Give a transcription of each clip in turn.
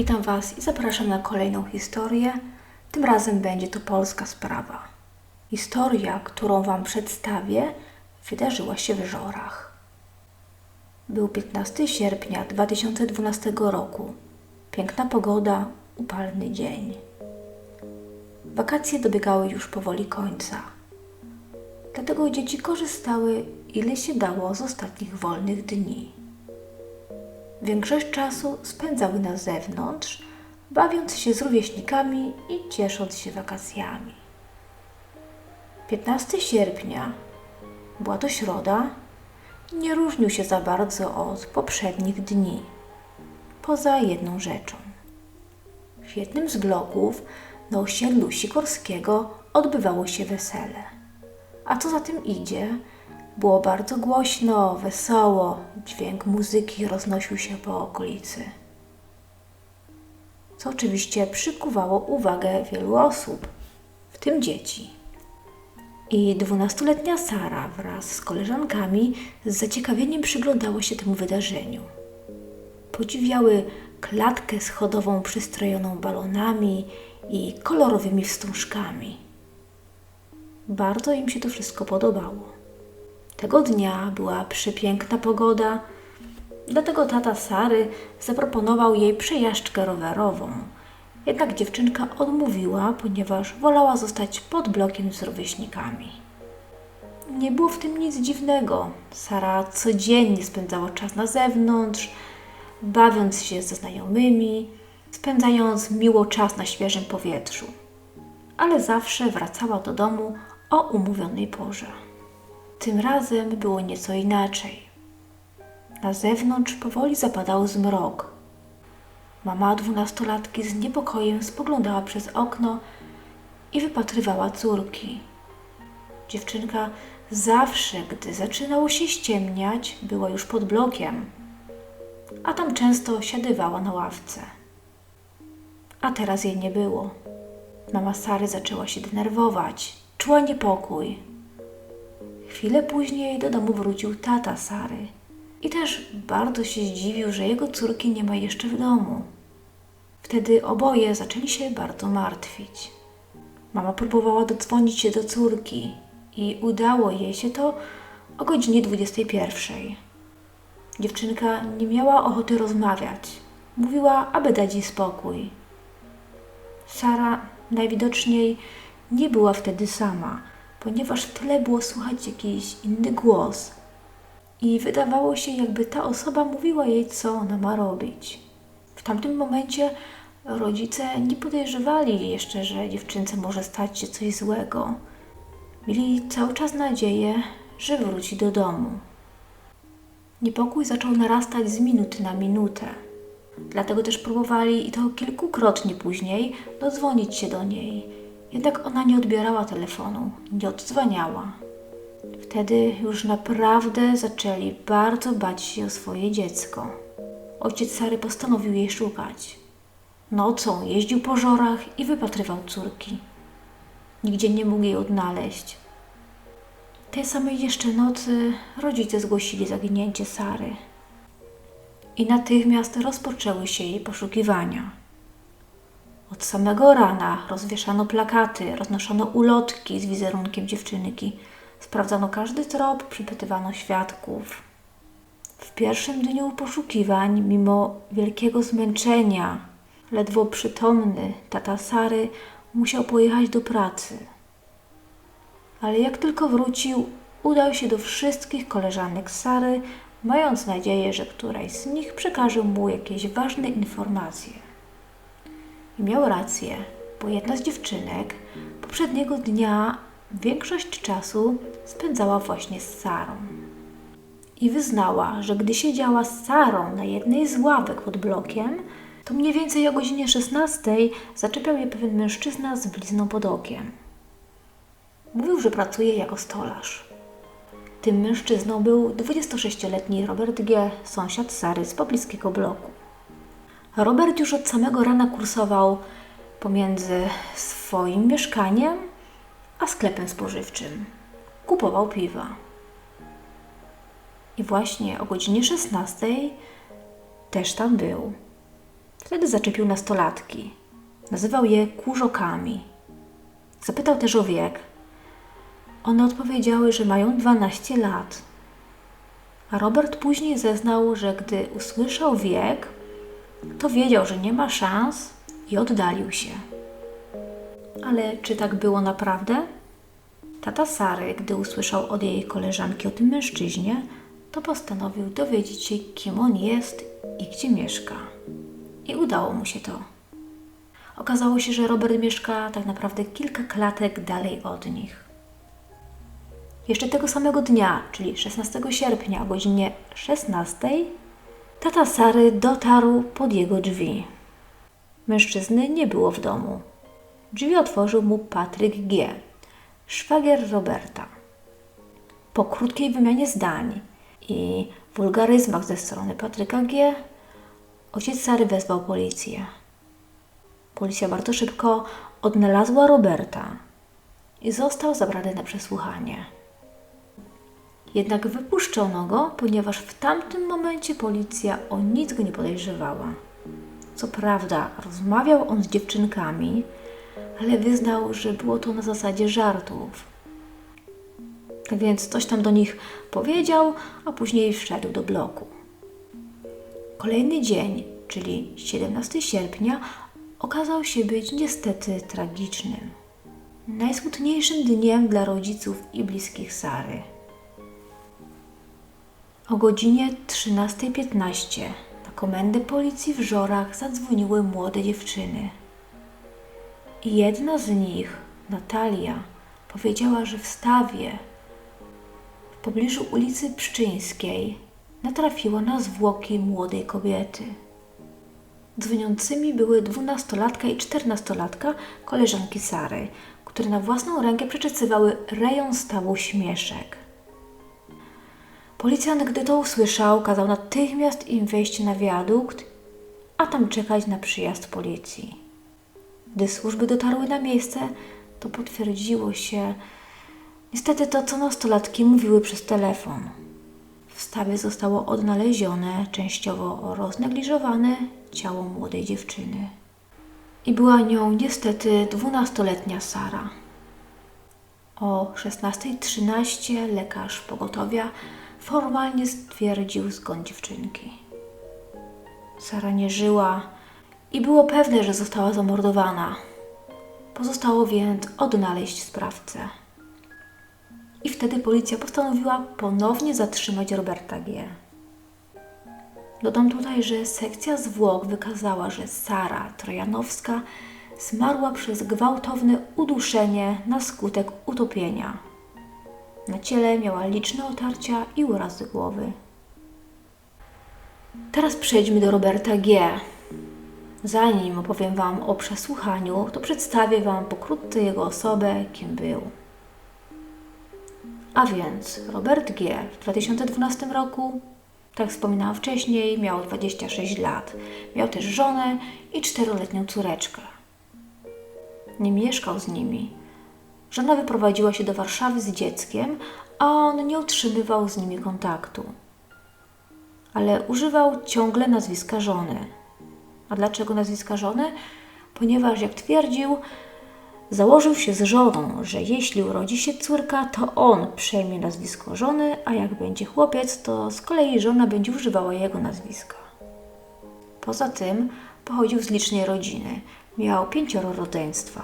Witam Was i zapraszam na kolejną historię. Tym razem będzie to polska sprawa. Historia, którą Wam przedstawię, wydarzyła się w Żorach. Był 15 sierpnia 2012 roku. Piękna pogoda, upalny dzień. Wakacje dobiegały już powoli końca. Dlatego dzieci korzystały ile się dało z ostatnich wolnych dni. Większość czasu spędzały na zewnątrz, bawiąc się z rówieśnikami i ciesząc się wakacjami. 15 sierpnia, była to środa, nie różnił się za bardzo od poprzednich dni, poza jedną rzeczą. W jednym z bloków na osiedlu Sikorskiego odbywało się wesele. A co za tym idzie, było bardzo głośno, wesoło, dźwięk muzyki roznosił się po okolicy. Co oczywiście przykuwało uwagę wielu osób, w tym dzieci. I dwunastoletnia Sara wraz z koleżankami z zaciekawieniem przyglądała się temu wydarzeniu. Podziwiały klatkę schodową przystrojoną balonami i kolorowymi wstążkami. Bardzo im się to wszystko podobało. Tego dnia była przepiękna pogoda, dlatego tata Sary zaproponował jej przejażdżkę rowerową. Jednak dziewczynka odmówiła, ponieważ wolała zostać pod blokiem z rówieśnikami. Nie było w tym nic dziwnego. Sara codziennie spędzała czas na zewnątrz, bawiąc się ze znajomymi, spędzając miło czas na świeżym powietrzu. Ale zawsze wracała do domu o umówionej porze. Tym razem było nieco inaczej. Na zewnątrz powoli zapadał zmrok. Mama dwunastolatki z niepokojem spoglądała przez okno i wypatrywała córki. Dziewczynka zawsze, gdy zaczynało się ściemniać, była już pod blokiem, a tam często siadywała na ławce. A teraz jej nie było. Mama Sary zaczęła się denerwować, czuła niepokój. Chwilę później do domu wrócił tata Sary i też bardzo się zdziwił, że jego córki nie ma jeszcze w domu. Wtedy oboje zaczęli się bardzo martwić. Mama próbowała dodzwonić się do córki i udało jej się to o godzinie 21. Dziewczynka nie miała ochoty rozmawiać. Mówiła, aby dać jej spokój. Sara najwidoczniej nie była wtedy sama ponieważ w tle było słychać jakiś inny głos. I wydawało się, jakby ta osoba mówiła jej, co ona ma robić. W tamtym momencie rodzice nie podejrzewali jeszcze, że dziewczynce może stać się coś złego. Mieli cały czas nadzieję, że wróci do domu. Niepokój zaczął narastać z minuty na minutę. Dlatego też próbowali i to kilkukrotnie później dodzwonić się do niej jednak ona nie odbierała telefonu, nie odzwaniała. Wtedy już naprawdę zaczęli bardzo bać się o swoje dziecko. Ojciec Sary postanowił jej szukać. Nocą jeździł po żorach i wypatrywał córki. Nigdzie nie mógł jej odnaleźć. Tej samej jeszcze nocy rodzice zgłosili zaginięcie Sary. I natychmiast rozpoczęły się jej poszukiwania. Od samego rana rozwieszano plakaty, roznoszono ulotki z wizerunkiem dziewczynki. Sprawdzano każdy trop, przypytywano świadków. W pierwszym dniu poszukiwań, mimo wielkiego zmęczenia, ledwo przytomny, tata Sary musiał pojechać do pracy. Ale jak tylko wrócił, udał się do wszystkich koleżanek Sary, mając nadzieję, że któraś z nich przekaże mu jakieś ważne informacje. I miał rację, bo jedna z dziewczynek poprzedniego dnia większość czasu spędzała właśnie z Sarą. I wyznała, że gdy siedziała z Sarą na jednej z ławek pod blokiem, to mniej więcej o godzinie 16 zaczepiał je pewien mężczyzna z blizną pod okiem. Mówił, że pracuje jako stolarz. Tym mężczyzną był 26-letni Robert G., sąsiad Sary z pobliskiego bloku. Robert już od samego rana kursował pomiędzy swoim mieszkaniem a sklepem spożywczym. Kupował piwa. I właśnie o godzinie 16 też tam był. Wtedy zaczepił nastolatki. Nazywał je kurzokami. Zapytał też o wiek. One odpowiedziały, że mają 12 lat. A Robert później zeznał, że gdy usłyszał wiek, to wiedział, że nie ma szans i oddalił się. Ale czy tak było naprawdę? Tata Sary, gdy usłyszał od jej koleżanki o tym mężczyźnie, to postanowił dowiedzieć się, kim on jest i gdzie mieszka. I udało mu się to. Okazało się, że Robert mieszka tak naprawdę kilka klatek dalej od nich. Jeszcze tego samego dnia, czyli 16 sierpnia o godzinie 16, tata Sary dotarł pod jego drzwi. Mężczyzny nie było w domu. Drzwi otworzył mu Patryk G., szwagier Roberta. Po krótkiej wymianie zdań i wulgaryzmach ze strony Patryka G., ojciec Sary wezwał policję. Policja bardzo szybko odnalazła Roberta i został zabrany na przesłuchanie. Jednak wypuszczono go, ponieważ w tamtym momencie policja o nic go nie podejrzewała. Co prawda, rozmawiał on z dziewczynkami, ale wyznał, że było to na zasadzie żartów. Tak więc coś tam do nich powiedział, a później wszedł do bloku. Kolejny dzień, czyli 17 sierpnia, okazał się być niestety tragicznym. Najsmutniejszym dniem dla rodziców i bliskich Sary. O godzinie 13.15 na komendę policji w Żorach zadzwoniły młode dziewczyny. Jedna z nich, Natalia, powiedziała, że w stawie w pobliżu ulicy Pszczyńskiej natrafiła na zwłoki młodej kobiety. Dzwoniącymi były dwunastolatka i czternastolatka koleżanki Sary, które na własną rękę przeczesywały rejon stawu śmieszek. Policjant, gdy to usłyszał, kazał natychmiast im wejść na wiadukt, a tam czekać na przyjazd policji. Gdy służby dotarły na miejsce, to potwierdziło się niestety to, co nastolatki mówiły przez telefon. W stawie zostało odnalezione, częściowo roznegliżowane, ciało młodej dziewczyny. I była nią niestety dwunastoletnia Sara. O 16.13 lekarz pogotowia formalnie stwierdził zgon dziewczynki. Sara nie żyła i było pewne, że została zamordowana. Pozostało więc odnaleźć sprawcę. I wtedy policja postanowiła ponownie zatrzymać Roberta G. Dodam tutaj, że sekcja zwłok wykazała, że Sara Trojanowska zmarła przez gwałtowne uduszenie na skutek utopienia. Na ciele miała liczne otarcia i urazy głowy. Teraz przejdźmy do Roberta G. Zanim opowiem Wam o przesłuchaniu, to przedstawię Wam pokrótce jego osobę, kim był. A więc Robert G. w 2012 roku, tak wspominałam wcześniej, miał 26 lat. Miał też żonę i czteroletnią córeczkę. Nie mieszkał z nimi. Żona wyprowadziła się do Warszawy z dzieckiem, a on nie utrzymywał z nimi kontaktu. Ale używał ciągle nazwiska żony. A dlaczego nazwiska żony? Ponieważ, jak twierdził, założył się z żoną, że jeśli urodzi się córka, to on przejmie nazwisko żony, a jak będzie chłopiec, to z kolei żona będzie używała jego nazwiska. Poza tym pochodził z licznej rodziny. Miał pięcioro rodzeństwa.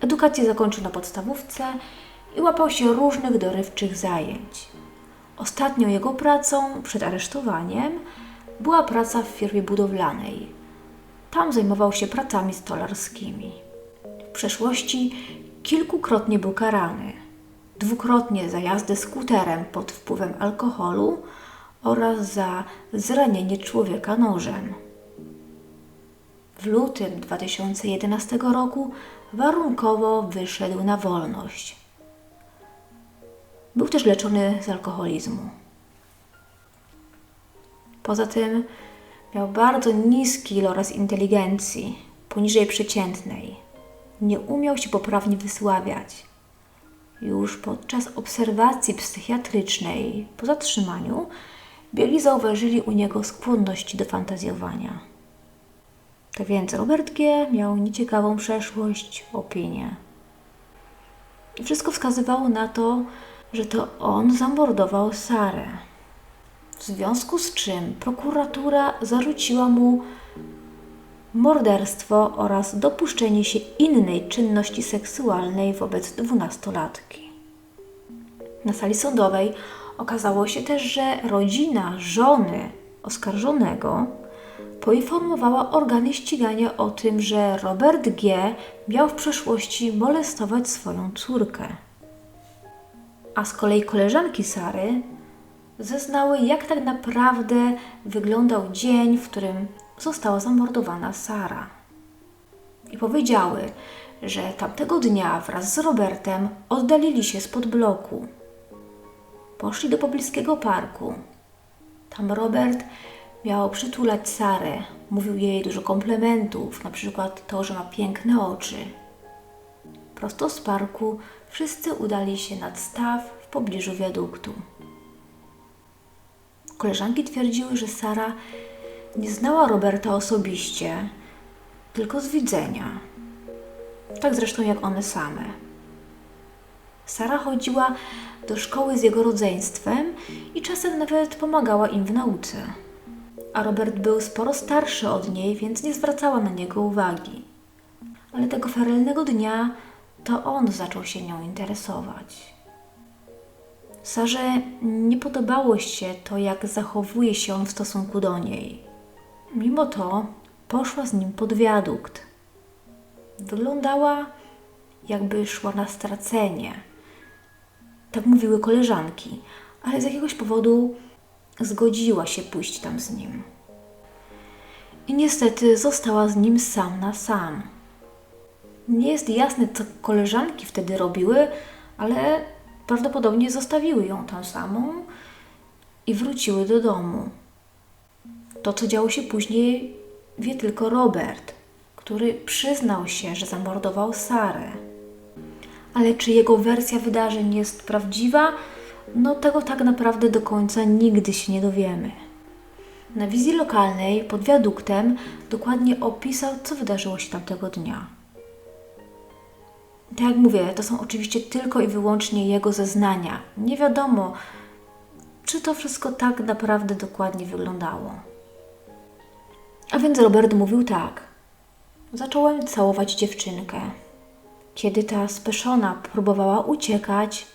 Edukację zakończył na podstawówce i łapał się różnych dorywczych zajęć. Ostatnią jego pracą przed aresztowaniem była praca w firmie budowlanej. Tam zajmował się pracami stolarskimi. W przeszłości kilkukrotnie był karany. Dwukrotnie za jazdę skuterem pod wpływem alkoholu oraz za zranienie człowieka nożem. W lutym 2011 roku warunkowo wyszedł na wolność. Był też leczony z alkoholizmu. Poza tym miał bardzo niski iloraz inteligencji, poniżej przeciętnej. Nie umiał się poprawnie wysławiać. Już podczas obserwacji psychiatrycznej po zatrzymaniu biegli zauważyli u niego skłonności do fantazjowania. Tak więc Robert G. miał nieciekawą przeszłość, opinię. Wszystko wskazywało na to, że to on zamordował Sarę. W związku z czym prokuratura zarzuciła mu morderstwo oraz dopuszczenie się innej czynności seksualnej wobec dwunastolatki. Na sali sądowej okazało się też, że rodzina żony oskarżonego poinformowała organy ścigania o tym, że Robert G. miał w przeszłości molestować swoją córkę. A z kolei koleżanki Sary zeznały, jak tak naprawdę wyglądał dzień, w którym została zamordowana Sara. I powiedziały, że tamtego dnia wraz z Robertem oddalili się spod bloku. Poszli do pobliskiego parku. Tam Robert miał przytulać Sarę, mówił jej dużo komplementów, na przykład to, że ma piękne oczy. Prosto z parku wszyscy udali się nad staw w pobliżu wiaduktu. Koleżanki twierdziły, że Sara nie znała Roberta osobiście, tylko z widzenia. Tak zresztą jak one same. Sara chodziła do szkoły z jego rodzeństwem i czasem nawet pomagała im w nauce. A Robert był sporo starszy od niej, więc nie zwracała na niego uwagi. Ale tego ferelnego dnia to on zaczął się nią interesować. Sarze nie podobało się to, jak zachowuje się on w stosunku do niej. Mimo to poszła z nim pod wiadukt. Wyglądała, jakby szła na stracenie. Tak mówiły koleżanki, ale z jakiegoś powodu zgodziła się pójść tam z nim. I niestety została z nim sam na sam. Nie jest jasne, co koleżanki wtedy robiły, ale prawdopodobnie zostawiły ją tam samą i wróciły do domu. To, co działo się później, wie tylko Robert, który przyznał się, że zamordował Sarę. Ale czy jego wersja wydarzeń jest prawdziwa? No tego tak naprawdę do końca nigdy się nie dowiemy. Na wizji lokalnej pod wiaduktem dokładnie opisał, co wydarzyło się tamtego dnia. Tak jak mówię, to są oczywiście tylko i wyłącznie jego zeznania. Nie wiadomo, czy to wszystko tak naprawdę dokładnie wyglądało. A więc Robert mówił tak. Zacząłem całować dziewczynkę. Kiedy ta speszona próbowała uciekać,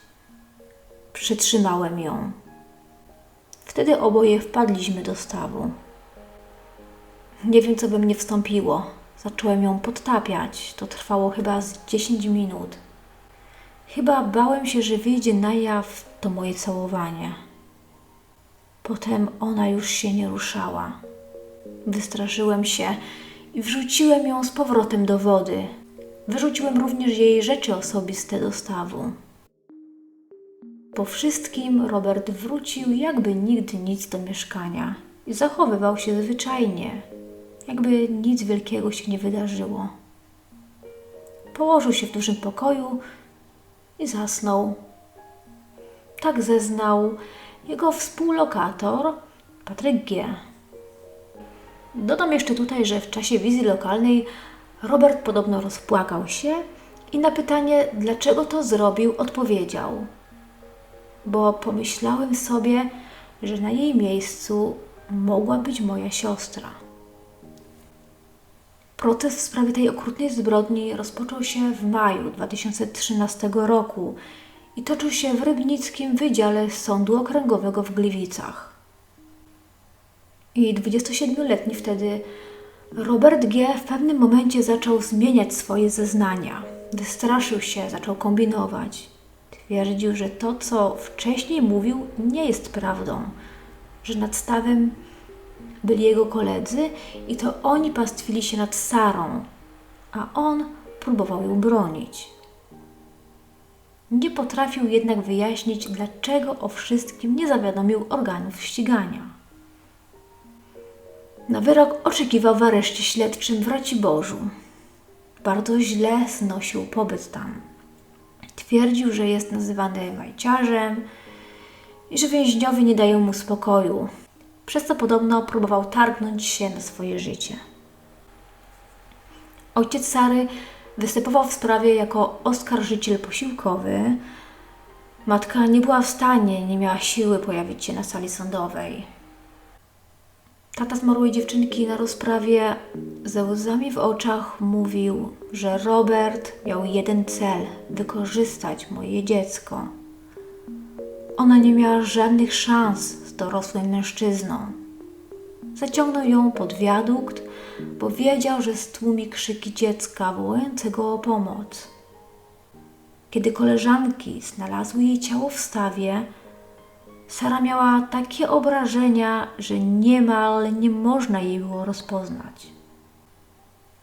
przytrzymałem ją. Wtedy oboje wpadliśmy do stawu. Nie wiem, co by mnie wstąpiło. Zacząłem ją podtapiać. To trwało chyba z 10 minut. Chyba bałem się, że wyjdzie na jaw to moje całowanie. Potem ona już się nie ruszała. Wystraszyłem się i wrzuciłem ją z powrotem do wody. Wyrzuciłem również jej rzeczy osobiste do stawu. Po wszystkim Robert wrócił jakby nigdy nic do mieszkania i zachowywał się zwyczajnie, jakby nic wielkiego się nie wydarzyło. Położył się w dużym pokoju i zasnął. Tak zeznał jego współlokator Patryk G. Dodam jeszcze tutaj, że w czasie wizji lokalnej Robert podobno rozpłakał się i na pytanie, dlaczego to zrobił, odpowiedział: Bo pomyślałem sobie, że na jej miejscu mogła być moja siostra. Proces w sprawie tej okrutnej zbrodni rozpoczął się w maju 2013 roku i toczył się w Rybnickim Wydziale Sądu Okręgowego w Gliwicach. I 27-letni wtedy Robert G. w pewnym momencie zaczął zmieniać swoje zeznania. Wystraszył się, zaczął kombinować. Twierdził, że to, co wcześniej mówił, nie jest prawdą, że nad stawem byli jego koledzy i to oni pastwili się nad Sarą, a on próbował ją bronić. Nie potrafił jednak wyjaśnić, dlaczego o wszystkim nie zawiadomił organów ścigania. Na wyrok oczekiwał w areszcie śledczym w Raciborzu. Bardzo źle znosił pobyt tam. Twierdził, że jest nazywany majciarzem i że więźniowie nie dają mu spokoju, przez co podobno próbował targnąć się na swoje życie. Ojciec Sary występował w sprawie jako oskarżyciel posiłkowy. Matka nie była w stanie, nie miała siły pojawić się na sali sądowej. Tata zmarłej dziewczynki na rozprawie ze łzami w oczach mówił, że Robert miał jeden cel wykorzystać moje dziecko. Ona nie miała żadnych szans z dorosłym mężczyzną. Zaciągnął ją pod wiadukt, bo wiedział, że stłumi krzyki dziecka wołającego o pomoc. Kiedy koleżanki znalazły jej ciało w stawie, Sara miała takie obrażenia, że niemal nie można jej było rozpoznać.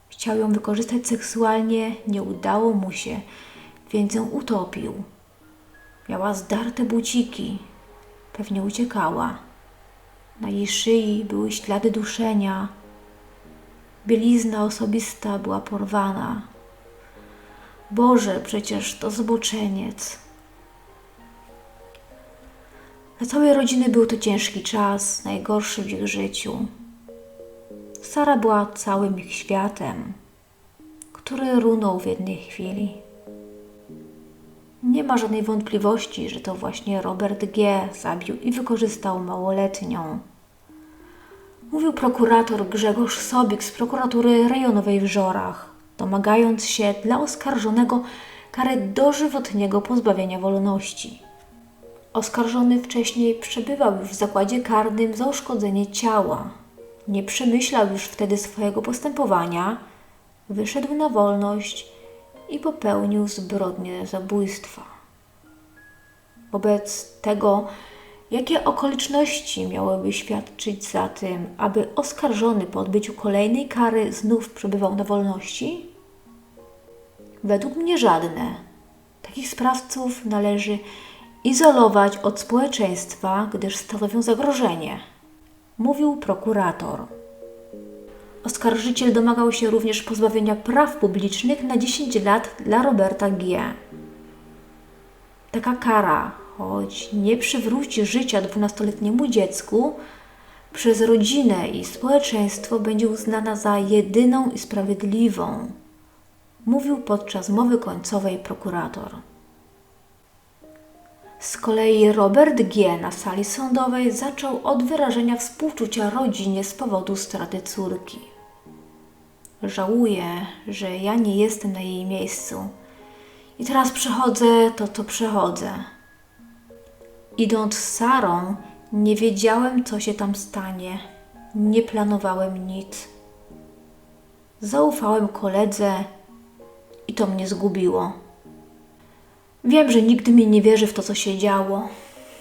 Chciał ją wykorzystać seksualnie, nie udało mu się, więc ją utopił. Miała zdarte buciki, pewnie uciekała. Na jej szyi były ślady duszenia. Bielizna osobista była porwana. Boże, przecież to zboczeniec. Dla całej rodziny był to ciężki czas, najgorszy w ich życiu. Sara była całym ich światem, który runął w jednej chwili. Nie ma żadnej wątpliwości, że to właśnie Robert G. zabił i wykorzystał małoletnią. Mówił prokurator Grzegorz Sobik z prokuratury rejonowej w Żorach, domagając się dla oskarżonego kary dożywotniego pozbawienia wolności. Oskarżony wcześniej przebywał już w zakładzie karnym za uszkodzenie ciała. Nie przemyślał już wtedy swojego postępowania, wyszedł na wolność i popełnił zbrodnię zabójstwa. Wobec tego, jakie okoliczności miałyby świadczyć za tym, aby oskarżony po odbyciu kolejnej kary znów przebywał na wolności? Według mnie żadne. Takich sprawców należy izolować od społeczeństwa, gdyż stanowią zagrożenie, mówił prokurator. Oskarżyciel domagał się również pozbawienia praw publicznych na 10 lat dla Roberta G. Taka kara, choć nie przywróci życia dwunastoletniemu dziecku, przez rodzinę i społeczeństwo będzie uznana za jedyną i sprawiedliwą, mówił podczas mowy końcowej prokurator. Z kolei Robert G. na sali sądowej zaczął od wyrażenia współczucia rodzinie z powodu straty córki. Żałuję, że ja nie jestem na jej miejscu. I teraz przechodzę to, co przechodzę. Idąc z Sarą, nie wiedziałem, co się tam stanie. Nie planowałem nic. Zaufałem koledze i to mnie zgubiło. Wiem, że nigdy mi nie wierzy w to, co się działo.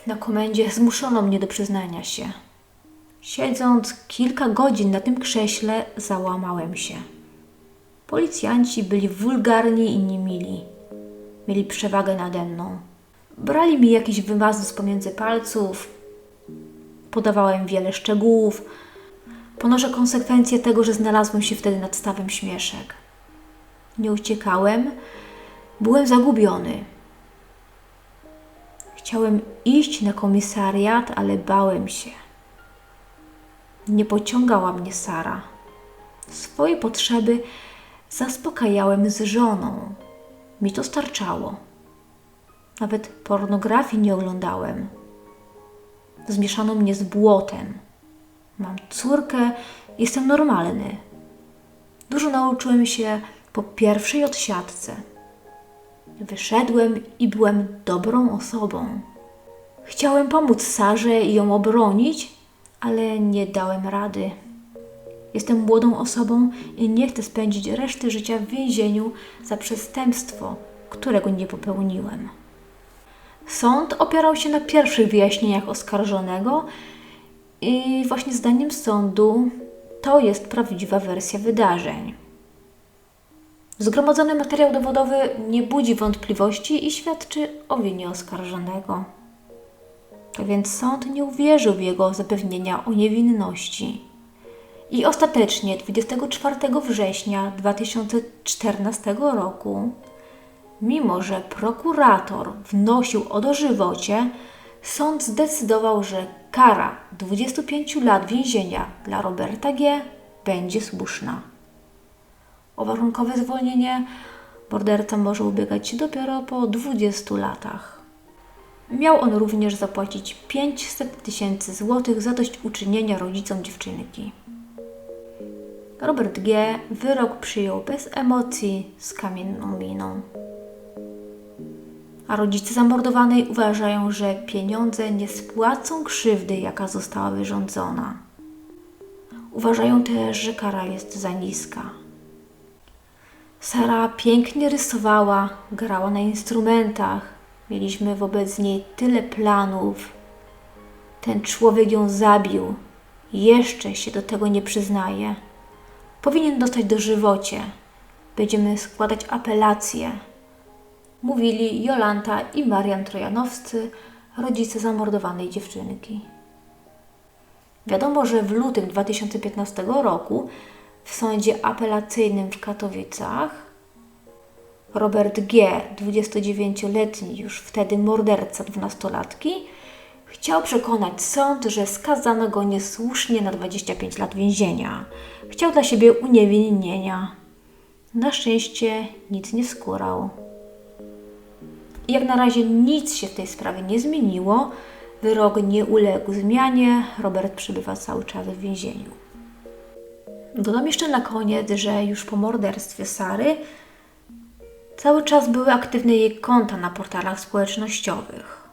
Na komendzie zmuszono mnie do przyznania się. Siedząc kilka godzin na tym krześle, załamałem się. Policjanci byli wulgarni i niemili. Mieli przewagę nade mną. Brali mi jakieś wymazy z pomiędzy palców. Podawałem wiele szczegółów. Ponoszę konsekwencje tego, że znalazłem się wtedy nad stawem śmieszek. Nie uciekałem, byłem zagubiony. Chciałem iść na komisariat, ale bałem się. Nie pociągała mnie Sara. Swoje potrzeby zaspokajałem z żoną. Mi to starczało. Nawet pornografii nie oglądałem. Zmieszano mnie z błotem. Mam córkę, jestem normalny. Dużo nauczyłem się po pierwszej odsiadce. Wyszedłem i byłem dobrą osobą. Chciałem pomóc Sarze i ją obronić, ale nie dałem rady. Jestem młodą osobą i nie chcę spędzić reszty życia w więzieniu za przestępstwo, którego nie popełniłem. Sąd opierał się na pierwszych wyjaśnieniach oskarżonego i właśnie zdaniem sądu to jest prawdziwa wersja wydarzeń. Zgromadzony materiał dowodowy nie budzi wątpliwości i świadczy o winie oskarżonego. Tak więc sąd nie uwierzył w jego zapewnienia o niewinności. I ostatecznie 24 września 2014 roku, mimo że prokurator wnosił o dożywocie, sąd zdecydował, że kara 25 lat więzienia dla Roberta G. będzie słuszna. O warunkowe zwolnienie, morderca może ubiegać się dopiero po 20 latach. Miał on również zapłacić 500 tysięcy złotych za dośćuczynienia rodzicom dziewczynki. Robert G. wyrok przyjął bez emocji, z kamienną miną. A rodzice zamordowanej uważają, że pieniądze nie spłacą krzywdy, jaka została wyrządzona. Uważają też, że kara jest za niska. Sara pięknie rysowała, grała na instrumentach. Mieliśmy wobec niej tyle planów. Ten człowiek ją zabił. Jeszcze się do tego nie przyznaje. Powinien dostać dożywocie. Będziemy składać apelacje. Mówili Jolanta i Marian Trojanowscy, rodzice zamordowanej dziewczynki. Wiadomo, że w lutym 2015 roku w sądzie apelacyjnym w Katowicach Robert G., 29-letni już wtedy morderca dwunastolatki, chciał przekonać sąd, że skazano go niesłusznie na 25 lat więzienia. Chciał dla siebie uniewinnienia. Na szczęście nic nie skórał. Jak na razie nic się w tej sprawie nie zmieniło. Wyrok nie uległ zmianie. Robert przebywa cały czas w więzieniu. Dodam jeszcze na koniec, że już po morderstwie Sary cały czas były aktywne jej konta na portalach społecznościowych.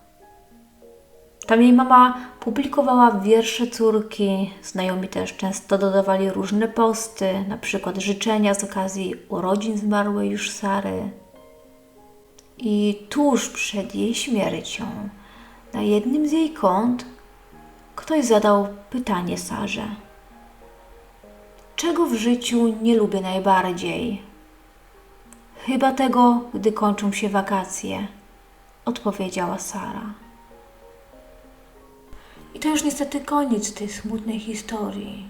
Tam jej mama publikowała wiersze córki, znajomi też często dodawali różne posty, na przykład życzenia z okazji urodzin zmarłej już Sary. I tuż przed jej śmiercią, na jednym z jej kont, ktoś zadał pytanie Sarze. Czego w życiu nie lubię najbardziej? Chyba tego, gdy kończą się wakacje, odpowiedziała Sara. I to już niestety koniec tej smutnej historii.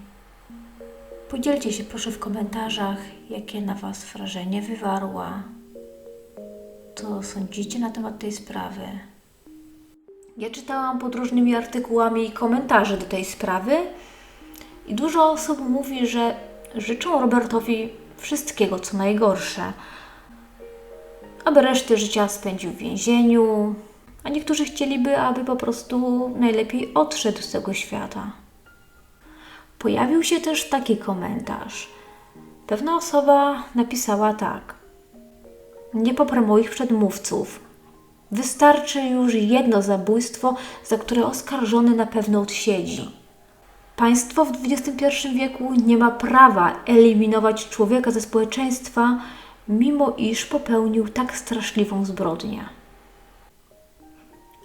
Podzielcie się proszę w komentarzach, jakie na Was wrażenie wywarła. Co sądzicie na temat tej sprawy? Ja czytałam pod różnymi artykułami komentarze do tej sprawy dużo osób mówi, że życzą Robertowi wszystkiego, co najgorsze, aby resztę życia spędził w więzieniu, a niektórzy chcieliby, aby po prostu najlepiej odszedł z tego świata. Pojawił się też taki komentarz. Pewna osoba napisała tak. Nie poprę moich przedmówców. Wystarczy już jedno zabójstwo, za które oskarżony na pewno odsiedzi. Państwo w XXI wieku nie ma prawa eliminować człowieka ze społeczeństwa, mimo iż popełnił tak straszliwą zbrodnię.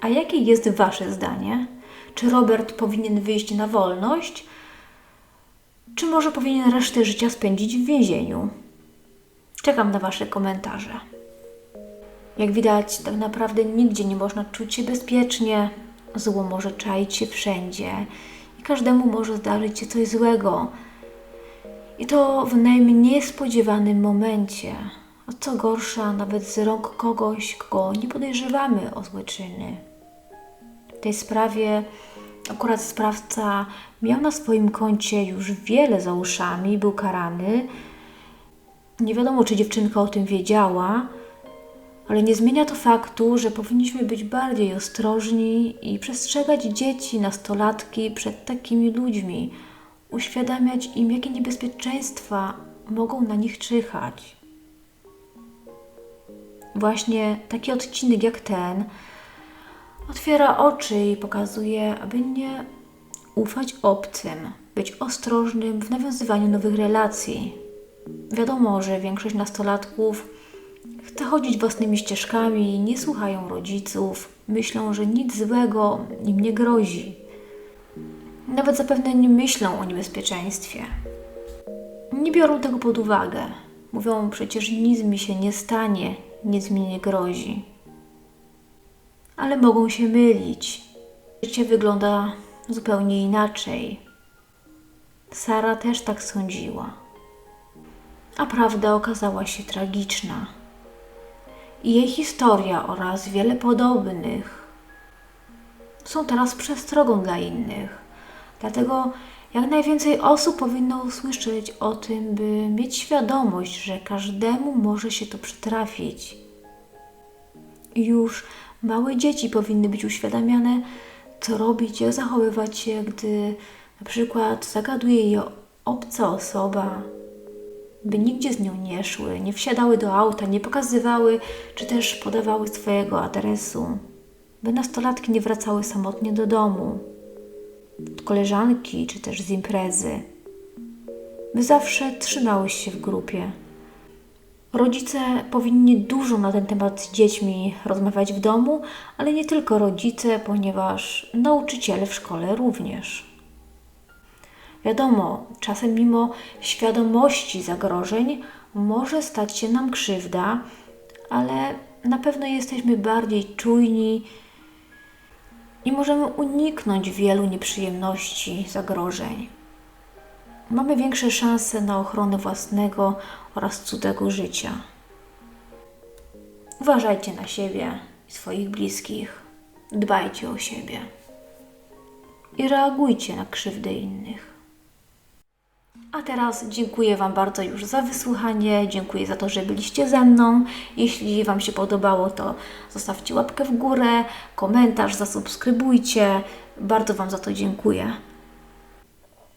A jakie jest Wasze zdanie? Czy Robert powinien wyjść na wolność, czy może powinien resztę życia spędzić w więzieniu? Czekam na Wasze komentarze. Jak widać, tak naprawdę nigdzie nie można czuć się bezpiecznie. Zło może czaić się wszędzie każdemu może zdarzyć się coś złego. I to w najmniej spodziewanym momencie. A co gorsza, nawet z rąk kogoś, kogo nie podejrzewamy o złe czyny. W tej sprawie akurat sprawca miał na swoim koncie już wiele za uszami, był karany. Nie wiadomo, czy dziewczynka o tym wiedziała, ale nie zmienia to faktu, że powinniśmy być bardziej ostrożni i przestrzegać dzieci, nastolatki przed takimi ludźmi, uświadamiać im, jakie niebezpieczeństwa mogą na nich czyhać. Właśnie taki odcinek jak ten otwiera oczy i pokazuje, aby nie ufać obcym, być ostrożnym w nawiązywaniu nowych relacji. Wiadomo, że większość nastolatków chce chodzić własnymi ścieżkami, nie słuchają rodziców, myślą, że nic złego im nie grozi. Nawet zapewne nie myślą o niebezpieczeństwie. Nie biorą tego pod uwagę. Mówią przecież nic mi się nie stanie, nic mi nie grozi. Ale mogą się mylić. Życie wygląda zupełnie inaczej. Sara też tak sądziła. A prawda okazała się tragiczna. I jej historia oraz wiele podobnych są teraz przestrogą dla innych. Dlatego Jak najwięcej osób powinno usłyszeć o tym, by mieć świadomość, że każdemu może się to przytrafić. Już małe dzieci powinny być uświadamiane, co robić, jak zachowywać się, gdy na przykład zagaduje je obca osoba, by nigdzie z nią nie szły, nie wsiadały do auta, nie pokazywały, czy też podawały swojego adresu, by nastolatki nie wracały samotnie do domu, od koleżanki, czy też z imprezy, by zawsze trzymały się w grupie. Rodzice powinni dużo na ten temat z dziećmi rozmawiać w domu, ale nie tylko rodzice, ponieważ nauczyciele w szkole również. Wiadomo, czasem mimo świadomości zagrożeń może stać się nam krzywda, ale na pewno jesteśmy bardziej czujni i możemy uniknąć wielu nieprzyjemności, zagrożeń. Mamy większe szanse na ochronę własnego oraz cudzego życia. Uważajcie na siebie i swoich bliskich. Dbajcie o siebie. I reagujcie na krzywdy innych. A teraz dziękuję Wam bardzo już za wysłuchanie. Dziękuję za to, że byliście ze mną. Jeśli Wam się podobało, to zostawcie łapkę w górę, komentarz, zasubskrybujcie. Bardzo Wam za to dziękuję.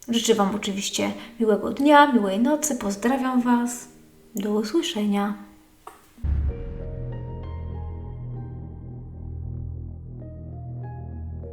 Życzę Wam oczywiście miłego dnia, miłej nocy. Pozdrawiam Was. Do usłyszenia.